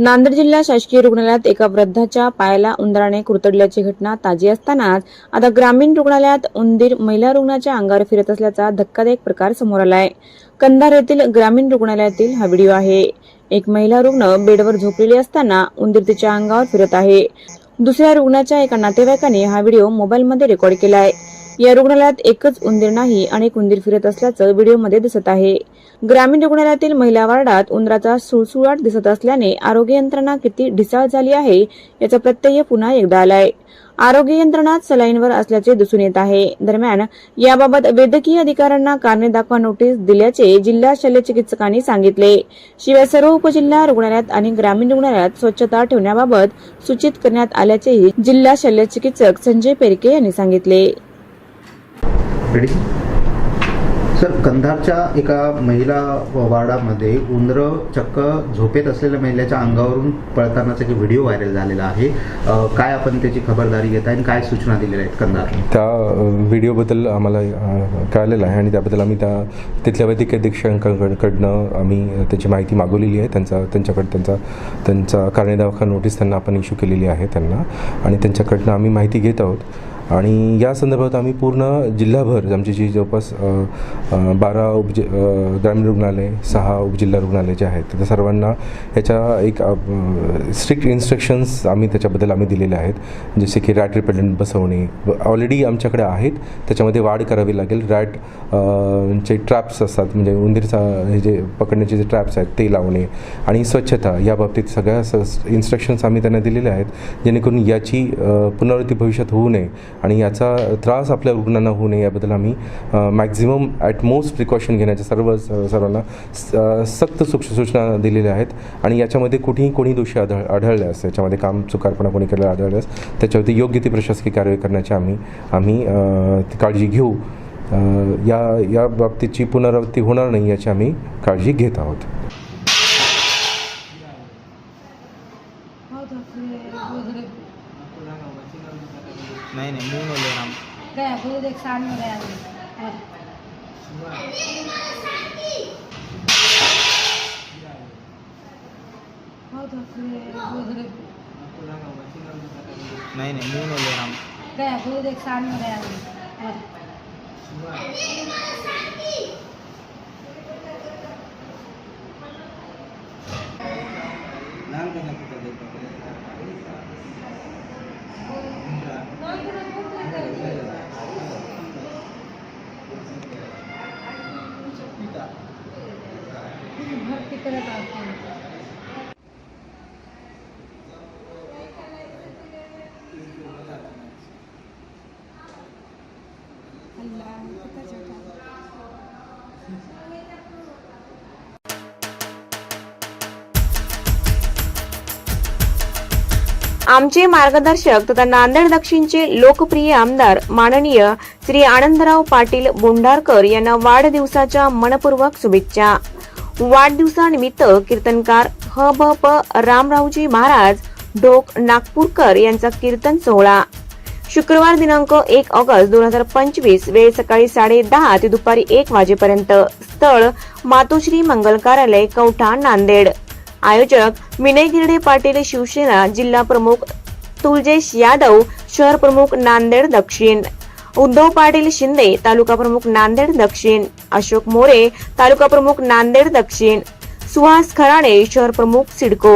नांदेड जिल्हा शासकीय रुग्णालयात एका वृद्धाच्या पायाला उंदराने कुरतडल्याची घटना ताजी असतानाच आता ग्रामीण रुग्णालयात उंदीर महिला रुग्णाच्या अंगावर फिरत असल्याचा धक्कादायक प्रकार समोर आलाय. कंधार येथील ग्रामीण रुग्णालयातील हा व्हिडिओ आहे. एक महिला रुग्ण बेडवर झोपलेली असताना उंदीर तिच्या अंगावर फिरत आहे. दुसऱ्या रुग्णाच्या एका नातेवाईकाने हा व्हिडिओ मोबाईलमध्ये रेकॉर्ड केला आहे या रुग्णालयात एकच उंदीर नाही अनेक उंदीर फिरत असल्याचं व्हिडिओमध्ये दिसत आहे. ग्रामीण रुग्णालयातील महिला वार्डात उंदराचा सुळसुळाट दिसत असल्याने आरोग्य यंत्रणा किती ढिसाळ झाली आहे याचा प्रत्यय पुन्हा एकदा आलाय. आरोग्य यंत्रणात सलाईनवर असल्याचे दिसून येत आहे. दरम्यान याबाबत वैद्यकीय अधिकाऱ्यांना कारणे दाखवा नोटीस दिल्याचे जिल्हा शल्यचिकित्सकांनी सांगितले. शिवाय सर्व उपजिल्हा रुग्णालयात आणि ग्रामीण रुग्णालयात स्वच्छता ठेवण्याबाबत सूचित करण्यात आल्याचेही जिल्हा शल्यचिकित्सक संजय पेरके यांनी सांगितले. रेडी सर कंधारच्या एका महिला वार्डामध्ये उंदरं चक्क झोपेत असलेल्या महिलेच्या अंगावरून पळतानाचा एक व्हिडिओ व्हायरल झालेला आहे. काय आपण त्याची खबरदारी घेत आहे आणि काय सूचना दिलेल्या आहेत कंधार त्या व्हिडिओबद्दल आम्हाला कळलेलं आहे आणि त्याबद्दल आम्ही त्या तिथल्या वैद्यकीय अधीक्षकांकडनं आम्ही त्याची माहिती मागवलेली आहे. त्यांचा त्यांच्याकडे त्यांचा त्यांचा कारणे दवाखाना नोटीस त्यांना आपण इश्यू केलेली आहे त्यांना. आणि त्यांच्याकडनं आम्ही माहिती घेत आहोत. आणि या संदर्भात आम्ही पूर्ण जिल्हाभर आमची जी जवळपास बारा उपजि ग्रामीण रुग्णालय सहा उपजिल्हा रुग्णालय जे आहेत त्या सर्वांना ह्याच्या एक स्ट्रिक्ट इन्स्ट्रक्शन्स आम्ही त्याच्याबद्दल आम्ही दिलेले आहेत. जसे की रॅट रिपेलंट बसवणे ऑलरेडी आमच्याकडे आहेत. त्याच्यामध्ये वाढ करावी लागेल. रॅट चे ट्रॅप्स असतात म्हणजे उंदीरचा हे जे पकडण्याचे जे ट्रॅप्स आहेत ते लावणे आणि स्वच्छता या बाबतीत सगळ्या इन्स्ट्रक्शन्स आम्ही त्यांना दिलेल्या आहेत जेणेकरून याची पुनरावृत्ती भविष्यात होऊ नये. आणि याचा त्रास आपल्या रुग्णांना होऊ नये याबद्दल आम्ही मॅक्झिमम ॲट मोस्ट प्रिकॉशन घेण्याच्या सर्व सर्वांना स- सक्त सूचना दिलेल्या आहेत. आणि याच्यामध्ये कुठेही कोणी दोषी आढळ आढळल्यास याच्यामध्ये काम चुकारपणा कोणी केलेलं आढळल्यास त्याच्यावरती योग्य ती प्रशासकीय कारवाई करण्याची आम्ही आम्ही काळजी घेऊ. या या बाबतीची पुनरावृत्ती होणार नाही याची आम्ही काळजी घेत आहोत. हो, हो, नहीं नहीं मुंह में ले रहा हूँ गया दूध एक साल में गया और बहुत दूध नहीं नहीं मुंह में ले रहा हूँ गया दूध एक साल में गया करत की आमचे मार्गदर्शक तथा नांदेड दक्षिणचे लोकप्रिय आमदार माननीय श्री आनंदराव पाटील बोंडारकर यांना वाढदिवसाच्या मनपूर्वक शुभेच्छा. वाढदिवसानिमित्त कीर्तनकार ह भ प रामरावजी महाराज ढोक नागपूरकर यांचा कीर्तन सोहळा. शुक्रवार दिनांक एक ऑगस्ट दोन हजार पंचवीस वेळ सकाळी साडे दहा ते दुपारी एक वाजेपर्यंत. स्थळ मातोश्री मंगल कार्यालय कवठा नांदेड. आयोजक विनय गिरडे पाटील शिवसेना जिल्हा प्रमुख तुलजेश यादव शहर प्रमुख नांदेड दक्षिण. उद्धव पाटील शिंदे तालुका प्रमुख नांदेड दक्षिण अशोक मोरे तालुका प्रमुख नांदेड दक्षिण सुहास खराडे शहर प्रमुख सिडको.